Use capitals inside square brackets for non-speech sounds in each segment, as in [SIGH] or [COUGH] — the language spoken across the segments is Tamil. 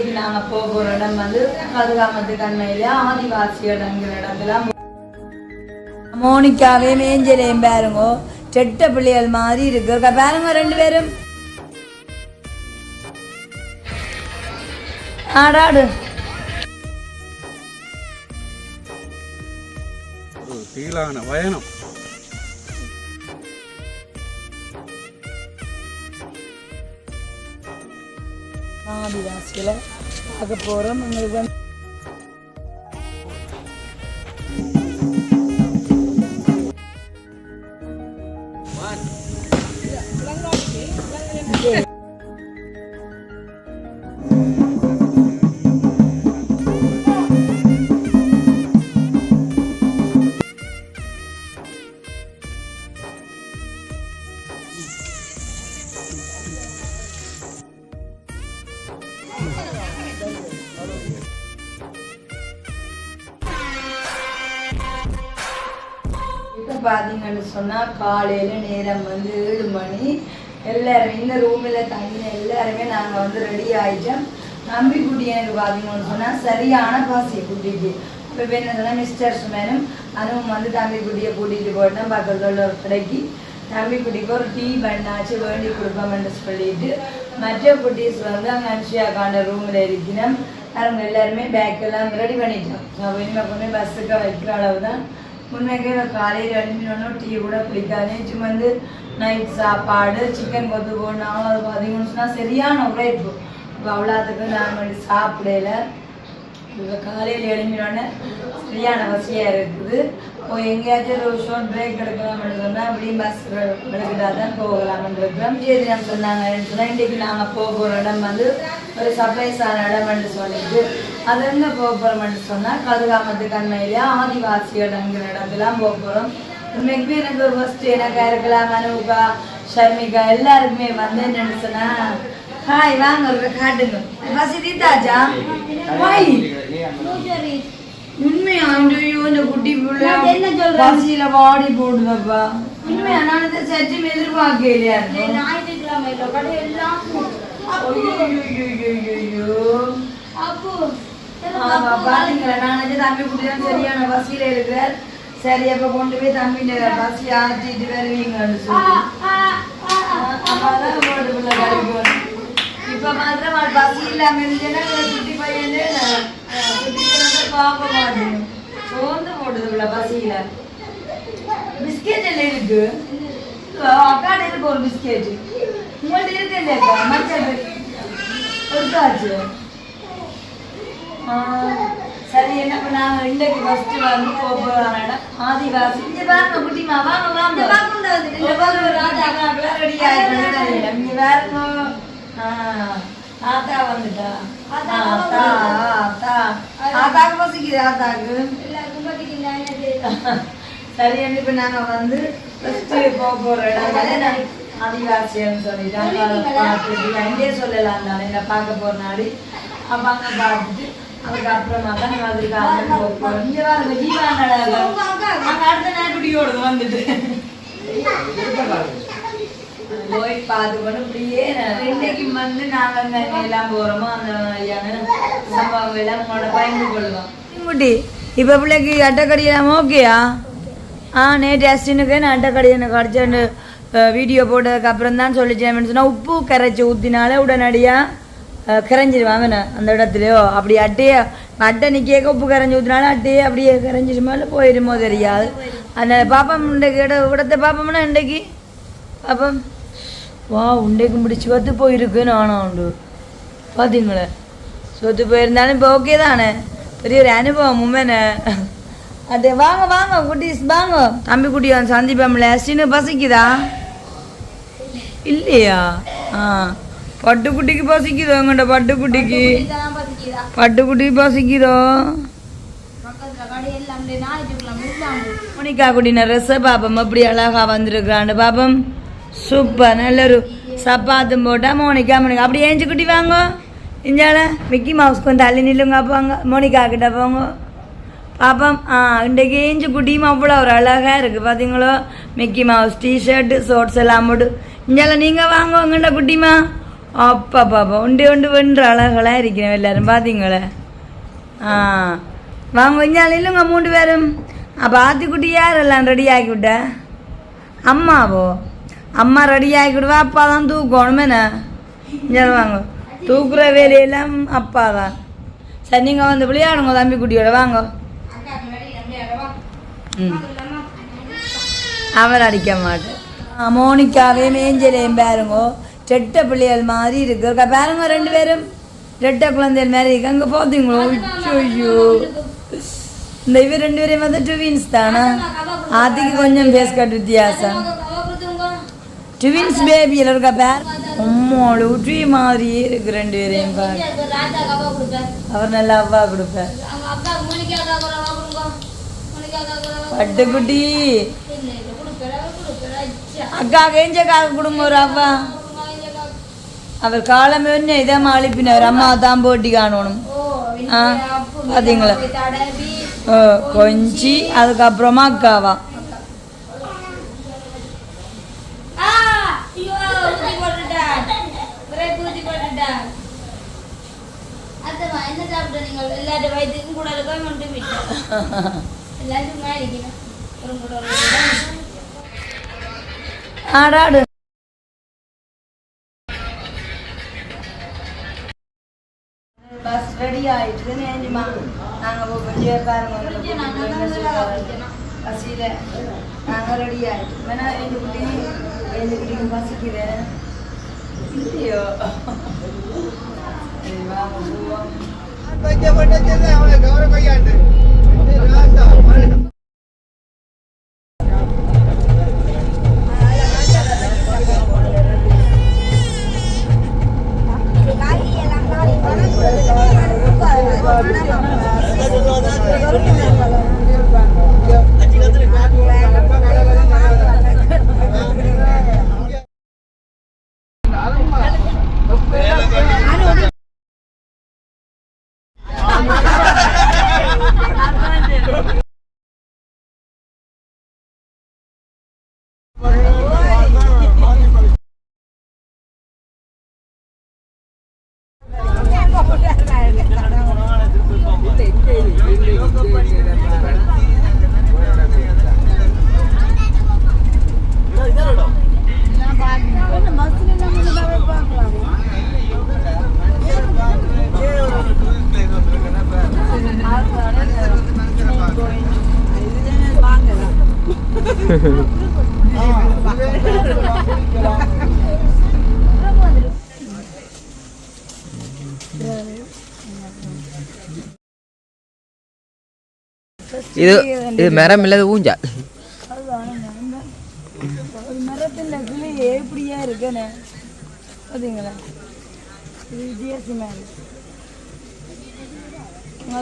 இன்னைக்கு நாங்க போகிற இடம் வந்து கதிராமத்து கண்மையில இடங்கிற இடத்துல மோனிக்காவே மேஞ்சலையும் பாருங்க. செட்ட பிள்ளைகள் மாதிரி இருக்கு. பாருங்க ரெண்டு பேரும். ஆடாடு ஒரு தீலான பயணம் ആദിവാസികളെ ഒക്കെ പോറും ഞങ്ങൾ சொன்னால் காலையில் நேரம் வந்து ஏழு மணி. எல்லாருமே இந்த ரூமில் தங்கின எல்லாருமே நாங்கள் வந்து ரெடி ஆகிட்டோம் நம்பி குட்டி எனக்கு பார்த்தீங்கன்னு சொன்னால் சரியான பாசி குட்டிக்கு இப்போ என்ன சொன்னால் மிஸ்டர் சுமேனும் அதுவும் வந்து தம்பி குட்டியை கூட்டிகிட்டு போயிட்டோம் பக்கத்தில் உள்ள ஒரு கடைக்கு. தம்பி குட்டிக்கு ஒரு டீ பண்ணாச்சு வேண்டி கொடுப்போம்னு சொல்லிட்டு மற்ற குட்டீஸ் வந்து அங்கே அன்ஷியாக்கான ரூமில் இருக்கிறோம் அவங்க எல்லாருமே பேக்கெல்லாம் ரெடி பண்ணிட்டோம். அப்போ இனிமேல் கொண்டு பஸ்ஸுக்கு வைக்கிற அளவு தான் முன்னே காலையில் எழுப்பினோன்னு டீ கூட பிடிக்காது சும்மா வந்து நைட் சாப்பாடு சிக்கன் கொத்து போடணும் அது பார்த்தீங்கன்னு சொன்னால் சரியான உழைப்பு இப்போ. அவ்வளோத்துக்கு நான் சாப்பிடல. இப்போ காலையில் எழுப்பினோடனே சரியான வசதியாக இருக்குது. இப்போ எங்கேயாச்சும் ஒரு ஷார்ட் பிரேக் எடுக்கலாம்னு சொன்னால் அப்படியே பஸ் எடுக்கிட்டா தான் போகலாம்னு இருக்கிறோம். சரி நான் சொன்னாங்க சொன்னால் இன்றைக்கி நாங்கள் போக போகிற இடம் வந்து ஒரு சர்ப்ரைஸான இடம்னு சொல்லிட்டு. அது எங்கே போக போகிறோம்னு சொன்னால் கதிராமத்து கண்மையிலே ஆதிவாசிகள்ங்கிற இடத்துலாம் போக போகிறோம் உண்மைக்குமே எனக்கு ஃபஸ்ட்டு எனக்கு இருக்கலாம் மனுவுக்கா ஷர்மிகா எல்லாருக்குமே வந்து என்னன்னு சொன்னால் ஹாய் வாங்க ஒரு காட்டுங்க. வசதி தாஜா? வாய் உண்மையா ஐயோ இந்த குட்டி புள்ள பசியில வாடி போடுதப்பா உண்மையா நான் இதை சற்றும் எதிர்பார்க்கலையா? இருக்கும் ஐயோ ஆமா பாத்தீங்களா? நான் தம்பி குட்டி தான் சரியான பசியில இருக்கிறார். சரி அப்ப கொண்டு போய் தம்பியில பசி ஆற்றிட்டு வருவீங்கன்னு சொல்லி. அப்பதான் போட்டு பிள்ளை கடைக்கு. இப்ப மாத்திரம் பசி இல்லாம இருந்தேன்னா குட்டி பையன் பார்க்க மாட்டேன் சோர்ந்து போடுது பிள்ளை பசியில. பிஸ்கெட் எல்லாம் இருக்கு. அக்காட இருக்கு ஒரு பிஸ்கெட். உங்கள்ட்ட இருக்கு இல்லையா மஞ்சள் ஆ, சரி என்ன பண்ணாங்க இன்றைக்கு ஃபர்ஸ்ட் வந்து போக போறாங்க. ஆதிவாசி. இங்க பாருங்க குட்டிமா வாங்க வாங்க. பாருங்க ராஜா அக்கா ரெடி ஆயிட்டு இங்க பாருங்க. ஆத்தா வந்துட்டா. ஆத்தா ஆத்தா ஆத்தாக்கு பசிக்குது ஆத்தாக்கு சரி இப்ப நாங்க வந்து போக போற இடம் வந்து நான் சொல்லிட்டாங்க இங்கே சொல்லலாம் தானே நான் பார்க்க போற நாடி அப்ப அங்க பார்த்துட்டு அதுக்கப்புறமா தான் நான் அதுக்கு அங்க போக போறோம் இங்க பாருங்க ஜீவா அங்க அடுத்த நாய்க்குட்டியோட வந்துட்டு [LAUGHS] போய் பார்த்துக்கணும். இப்படியே இன்னைக்கு வந்து நாங்க எல்லாம் போறோமோ அந்த மாதிரியான சம்பவங்கள் எல்லாம் உங்களோட பயந்து கொள்வோம் குட்டி இப்போ பிள்ளைக்கு அட்டைக்கடியெல்லாம் ஓகேயா? ஆ நேற்று அஸ்டினுக்கு நான் அட்டைக்கடி எனக்கு அடிச்சேன்னு வீடியோ போட்டதுக்கு அப்புறம் தான் சொல்லிச்சேன். சொன்னால் உப்பு கரைச்சி ஊற்றினாலே உடனடியாக கரைஞ்சிடுவான் அந்த இடத்துலையோ. அப்படி அட்டையே அட்டை நிற்க உப்பு கரைஞ்சி ஊற்றினாலும் அட்டையே அப்படியே கரைஞ்சிடுமோ இல்லை போயிடுமோ தெரியாது. அதனால பாப்பா இன்றைக்கு இட இடத்த பார்ப்போம்னா இன்றைக்கு? பாப்பம். வா உண்டைக்கு முடிச்சு பார்த்து போயிருக்கு நானும் உண்டு பார்த்தீங்களே சொத்து போயிருந்தாலும் இப்போ ஓகே தானே? பெரிய ஒரு அனுபவம் உண்மைனே அது வாங்க வாங்க குட்டீஸ் வாங்க. தம்பி குட்டி வந்து சந்திப்பம்ல சின்ன பசிக்குதா? இல்லையா? ஆ. பட்டுக்குட்டிக்கு பசிக்குதோ எங்கள்கிட்ட பட்டுக்குட்டிக்கு பட்டுக்குட்டிக்கு பசிக்குதோ? மோனிகா குட்டின ரச பாப்பம். எப்படி அழகா வந்திருக்கிறான்னு பாப்பம். சூப்பர் நல்ல ஒரு சப்பாத்தும் போட்டால் மோனிகா மோனிகா. அப்படி ஏஞ்சி குட்டி வாங்க. இஞ்சால மிக்கி மவுஸ் கொஞ்சம் தள்ளி நில்லுங்க போங்க மோனிகா கிட்ட போங்க. பாப்பம். ஆ இன்றைக்கு ஏஞ்சி குட்டியும் அவ்வளோ ஒரு அழகாக இருக்குது பார்த்தீங்களோ Mickey Mouse t shirt shorts எல்லாம் போட்டு. இஞ்சால நீங்கள் வாங்க உங்கள்கிட்ட குட்டிமா அப்பா பாப்பா உண்டு உண்டு வென்ற அழகெல்லாம் இருக்கிறோம் எல்லாரும் பார்த்தீங்களே ஆ. வாங்க இஞ்சால இல்லைங்க மூன்று பேரும். அப்போ ஆத்திக்குட்டி யாரெல்லாம் ரெடி ஆக்கி விட்ட? அம்மாவோ? அம்மா ரெடி ஆக்கி அப்பா தான் தூக்கணும் வாங்க. தூக்குற வேலையெல்லாம் அப்பா தான் சரி நீங்கள் வந்து விளையாடுங்க தம்பி குட்டியோட. வாங்க. ம். அவர் அடிக்க மாட்டேன். மோனிக்காவையும் ஏஞ்சலையும் பாருங்க பாருங்கோ. ரெட்ட பிள்ளைகள் மாதிரி இருக்கு. பாருங்க ரெண்டு பேரும். ரெட்ட குழந்தைகள் மாதிரி இருக்கு. அங்கே பார்த்தீங்களோ ஐயோ இந்த இவர் ரெண்டு பேரையும் வந்து ட்வின்ஸ் தானா? அதுக்கு கொஞ்சம் பேஸ் கட்டு வித்தியாசம். ட்வின்ஸ் பேபியில் இருக்கா பேர்? உம்மோடு உற்றி மாதிரியே இருக்கு ரெண்டு பேரையும் பாரு. அவர் நல்லா அவ்வா கொடுப்பார். பட்டுக்குட்டி. அக்கா கேஞ்சக்காக கொடுங்க ஒரு அவ்வா. அவர் காலமே ஒன்று இதாம அழிப்பினவர் அம்மா தான் போட்டி காணணும். ஆ பார்த்தீங்களா கொஞ்சி அதுக்கப்புறமா அக்காவா என்ன சாப்பிட்ட நீங்கள் எல்லாரும் வயிற்றுக்கும் கூட போய் மட்டும் விட்டோம் எல்லாரும் சும்மா இருக்கணும் ஒரு கூட ஒரு கூட. ஆடாடு பஸ் ரெடி ஆயிட்டு நேஞ்சுமா நாங்கள் கொஞ்சம் பாருங்க பசியில் நாங்கள் ரெடி ஆயிட்டு வேணா எங்க குட்டி எங்க குட்டிக்கு பசிக்கிறேன் இல்லையோ சரி, வாங்க போவோம் இது இது மரம் இல்லது ஊஞ்சா ஒரு மரத்தில் கிளி எப்படியா இருக்குன்னு பார்த்தீங்களா இது வித்தியாசமாக இருக்கு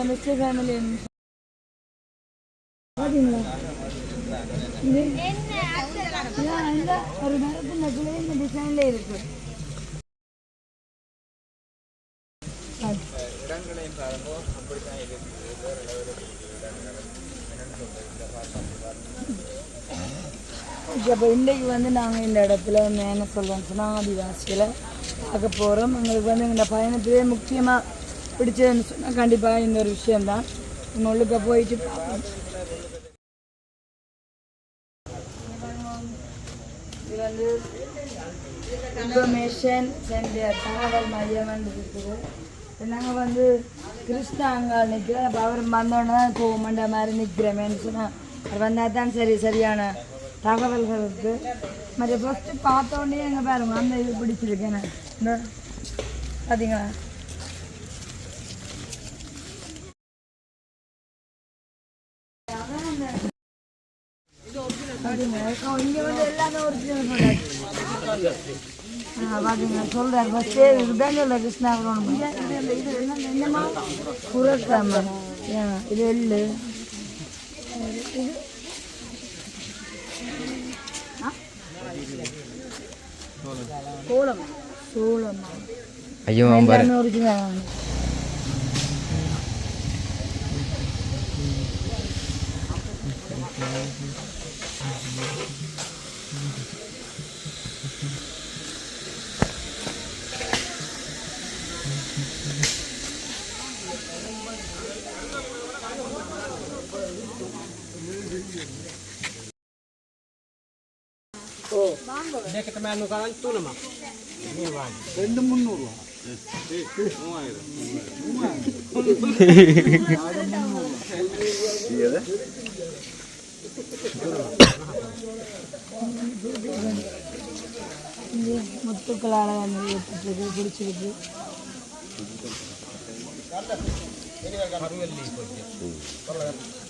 மிஸ்டர் ஃபேமிலி பார்த்தீங்களா இது இதான் இந்த ஒரு மரத்தில் கிளி இந்த டிசைனில் இருக்கு இப்போ இன்றைக்கு வந்து நாங்கள் இந்த இடத்துல வந்து என்ன சொல்கிறோம் சொன்னால் ஆதிவாசியில் பார்க்க போகிறோம் எங்களுக்கு வந்து இந்த பயணத்திலே முக்கியமாக பிடிச்சதுன்னு சொன்னால் கண்டிப்பாக இந்த ஒரு விஷயம்தான் நம்ம உள்ளுக்க போயிட்டு பார்ப்போம் இது வந்து இன்ஃபர்மேஷன் சென்டர் தகவல் மையம் இருக்குது நாங்கள் வந்து கிருஷ்ணா அங்காள் நிற்கிறோம் அப்போ அவர் வந்தோடனே தான் போகமாட்ட மாதிரி நிற்கிறேன் சொன்னால் அவர் வந்தால் தான் சரி சரியான தகவல்கள் இருக்குது மற்ற ஃபஸ்ட்டு பார்த்த உடனே பாருங்க அந்த இது பிடிச்சிருக்கேன் நான் பார்த்தீங்களா இங்கே வந்து எல்லாமே ஒரிஜினல் பார்த்தீங்க சொல்கிறார் ஃபஸ்ட்டே இதுதான் சொல்ல கிருஷ்ணாபுரம் இது இது என்ன என்னமா புரட்டாம இது எள்ளு. இது சோளம். சோளமா ஐயோ அவன் பாரு எல்லாமே ஒரிஜினல் ரெண்டு முந்நூறுவா முத்துக்களால் பிடிச்சிருக்கு දෙසි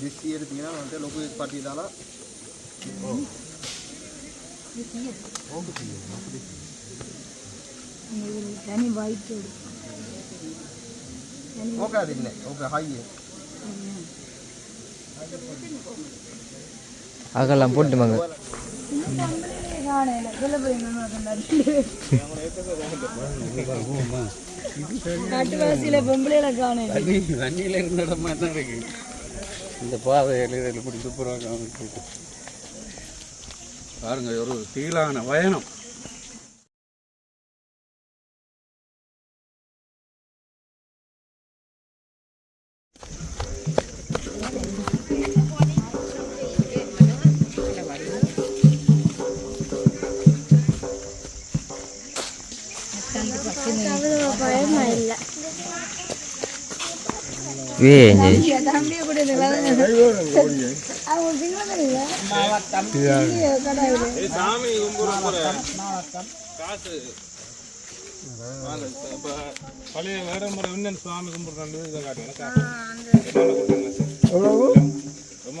டிஸ்சி எடுத்தீங்கன்னா வந்துட்டு லோகேஷ் பாட்டி தானா தனி வாய்ப்பு ஓகே அது இல்லை ஓகே ஹாய் அகலாம் போட்டுமாங்க. நாட்டுவாசியில பொம்பளையில காணையில் வண்டியில இருந்த இடம் தான் இருக்கு இந்த பாதையில் இதில் இப்படி துப்புரவாக பாருங்க ஒரு தீலான பயணம் காசு. பழைய வேற முறை இன்னும் சுவாமி கும்பிடுறது இதை காட்டுங்க ரொம்ப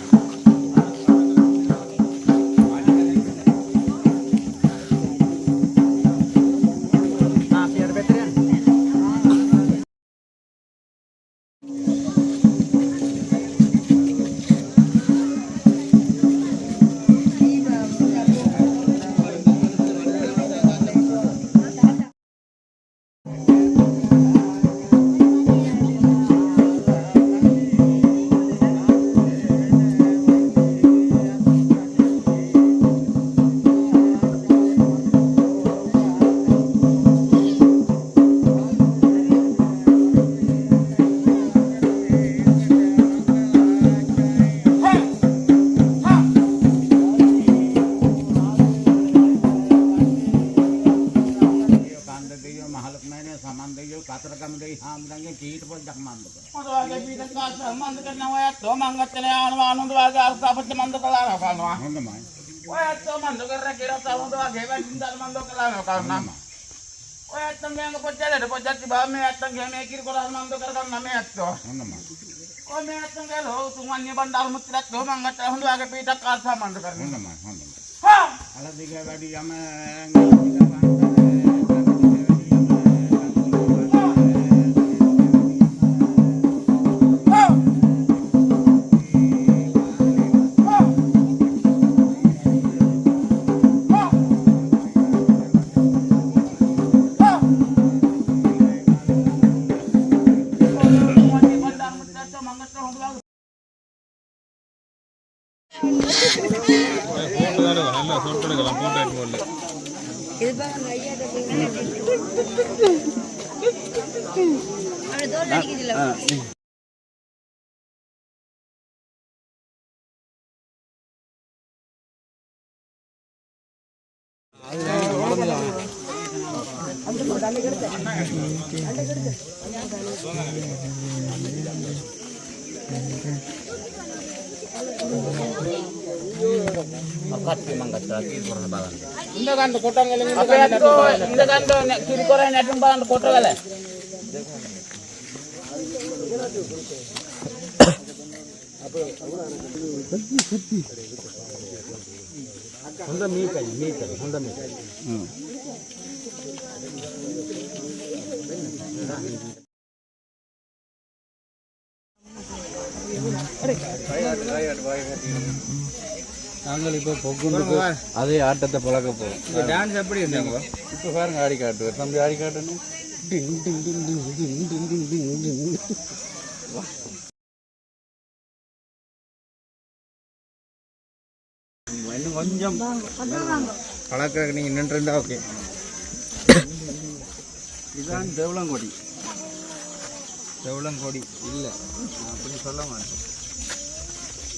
kamu doa geban cinta mando percaya percaya me me kalau nyeban tuh mangga kalau pita இந்த காண்டு கொட்டாங்கல இந்த காண்டு திருக்குறள் மீ நாங்கள் இப்போ பொங்குண்டு அதே ஆட்டத்தை பழக்க போகிறோம் இப்போ டான்ஸ் எப்படி இருந்தாங்க இப்போ பாருங்க ஆடி காட்டுவார் தம்பி ஆடி காட்டணும் கொஞ்சம் பழக்க நீங்க நின்றுருந்தா ஓகே இதுதான் தேவலங்கொடி தேவலங்கொடி இல்லை அப்படி சொல்ல மாட்டேன்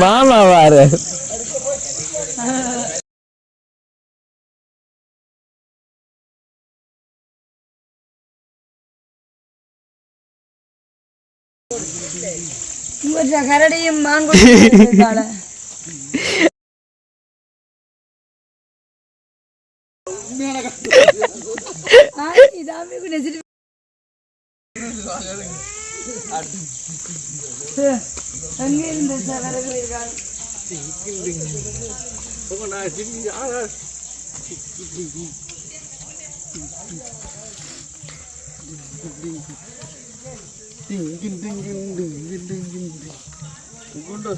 மாமா வாரு கரடியும் மான்குட்டியும் கம்மியான அங்கே இருந்த சகலர்கள் டிங்கின் டிங்கின் டிங்கின் டிங்கின் டிங்கின் கொண்டு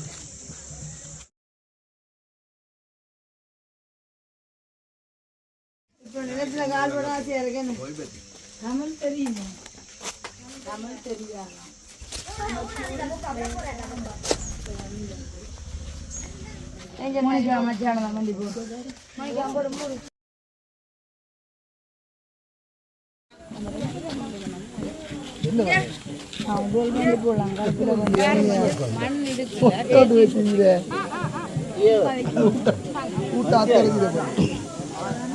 சால்வட ஆசையாக இருக்கேன்னு தமிழ் தெரியுமா? தமிழ் தெரியாது? மணிக்கா மத்தியானம் வண்டி போ மணிக்கா ஐம்பது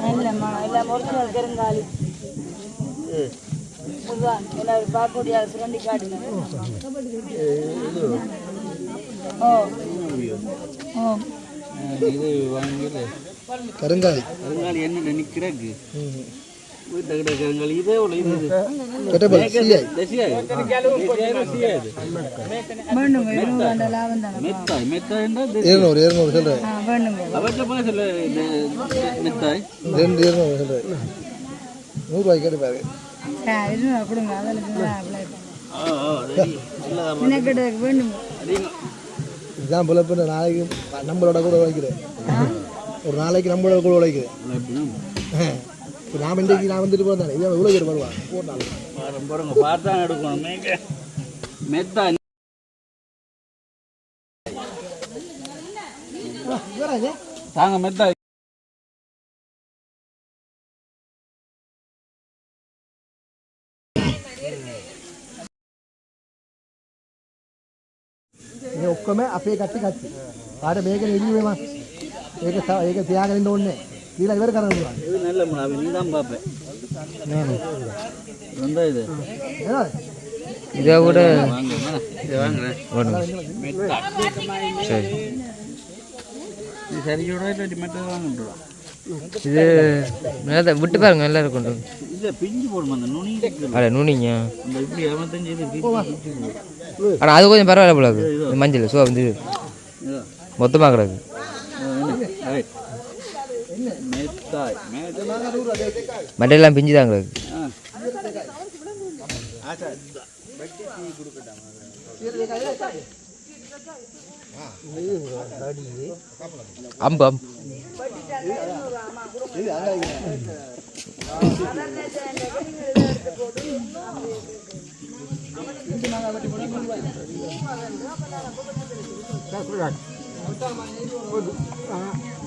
மனம் எல்லாம் ஒரிஜினல் பெருங்காலி எல்லாரும் பார்க்கக்கூடிய சுரண்டி காட்டின ஓ. ஓ. இது வாங்கல கருங்காலி. கருங்காலி என்ன நிற்கிறாக்கு நாளைக்கு நம்மளோட கூட உழைக்கிறேன் ஒரு நாளைக்கு நம்மளோட கூட உழைக்கிறேன் இப்போ நான் இன்றைக்கு நான் வந்துட்டு போகிறேன் இவன் இவ்வளோ பேர் வருவான் ஒரு நாளைக்கு பாருங்க பாருங்க பார்த்தா எடுக்கணும் மேக்க மெத்தாய் தாங்க மெத்தாய் මේ ඔක්කොම අපේ කට්ටි කට්ටි. ආට මේක නිදිවේම. ඒක තා- ඒක තියාගෙන ඉන්න ඕනේ. இதில் இவர் கணக்கு இது நல்ல மாவு நீ தான் பார்ப்பேன் வந்தா இது. இதை கூட இதை வாங்குறேன். சரி. இது சரியோட இல்லை மட்டும் வாங்கிட்டுருவா இது மேலே விட்டு பாருங்க எல்லாரும் கொண்டு இது பிஞ்சு போடுமா அந்த நுனி அட நுனிங்க. அந்த இப்படி இருபத்தஞ்சு இது ஆனால் அது கொஞ்சம் பரவாயில்ல போல அது. மஞ்சள் ஸோ வந்து மொத்தமாக கிடக்கு. மண்டையெல்லாம் பிஞ்சு அம்பம் அம்பு.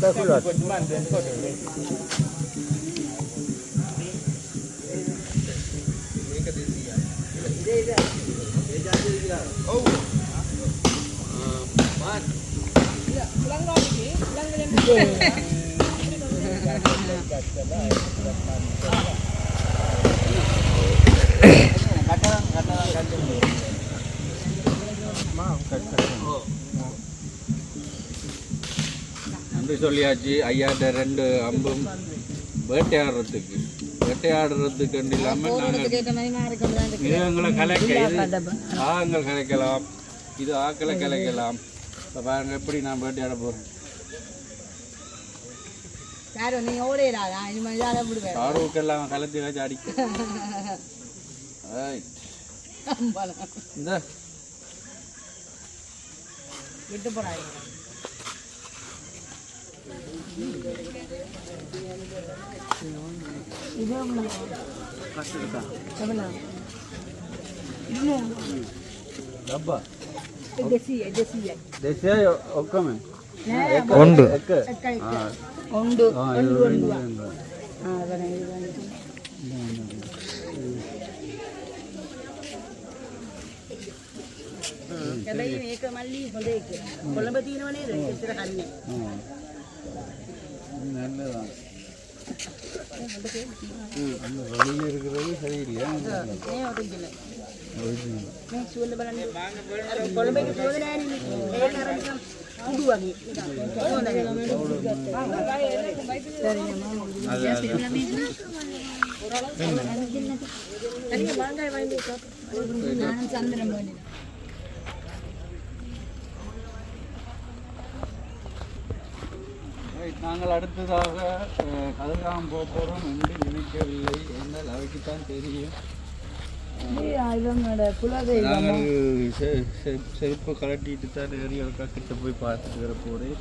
đây không được Oh. Man. Iya, ulang lagi, ulang lagi. Kata kata kata. Mau kata. நன்றி சொல்லியாச்சு. ஐயாட்ட ரெண்டு அம்பும் வேட்டையாடுறதுக்கு. வேட்டையாடுறதுக்கு இல்லாமல் நாங்கள் மிருகங்களை கலைக்க இது ஆகங்கள் கலைக்கலாம். இது ஆக்களை கலைக்கலாம். இப்போ பாருங்க எப்படி நான் வேட்டையாட போகிறேன் யாரும் நீ ஓடையிடாதா இனிமேல் யாரை விடுவேன். ஆர்வக்கெல்லாம் [LAUGHS] கலத்தி வச்சு அடிக்க Right. இந்த விட்டு போறாங்க ಡಬ್ಬ ದೆಸಿ ದೆಸಿ ದೇಶ ಒಕ್ಕಮೆ உண்டு ಉಂಡು ಒಂದು நல்லதான் அந்த வழியில் இருக்கிறது சரியில்லையா நாங்கள் அடுத்ததாக போக போகிறோம் என்று நினைக்கவில்லை. என்றால் அவைக்குத்தான் தெரியும். நாங்கள் செருப்பை கலட்டிட்டு தான் ஏரியாவுக்கா கிட்ட போய் பார்த்துட்டு வர போகிறேன்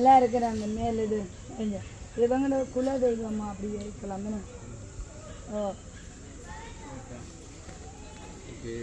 நல்லா இருக்கிறாங்க அந்த மேலடு. கொஞ்சம் இவங்களோட குலதெய்வமா அப்படி இருக்கலாம் ஓ. ஓகே.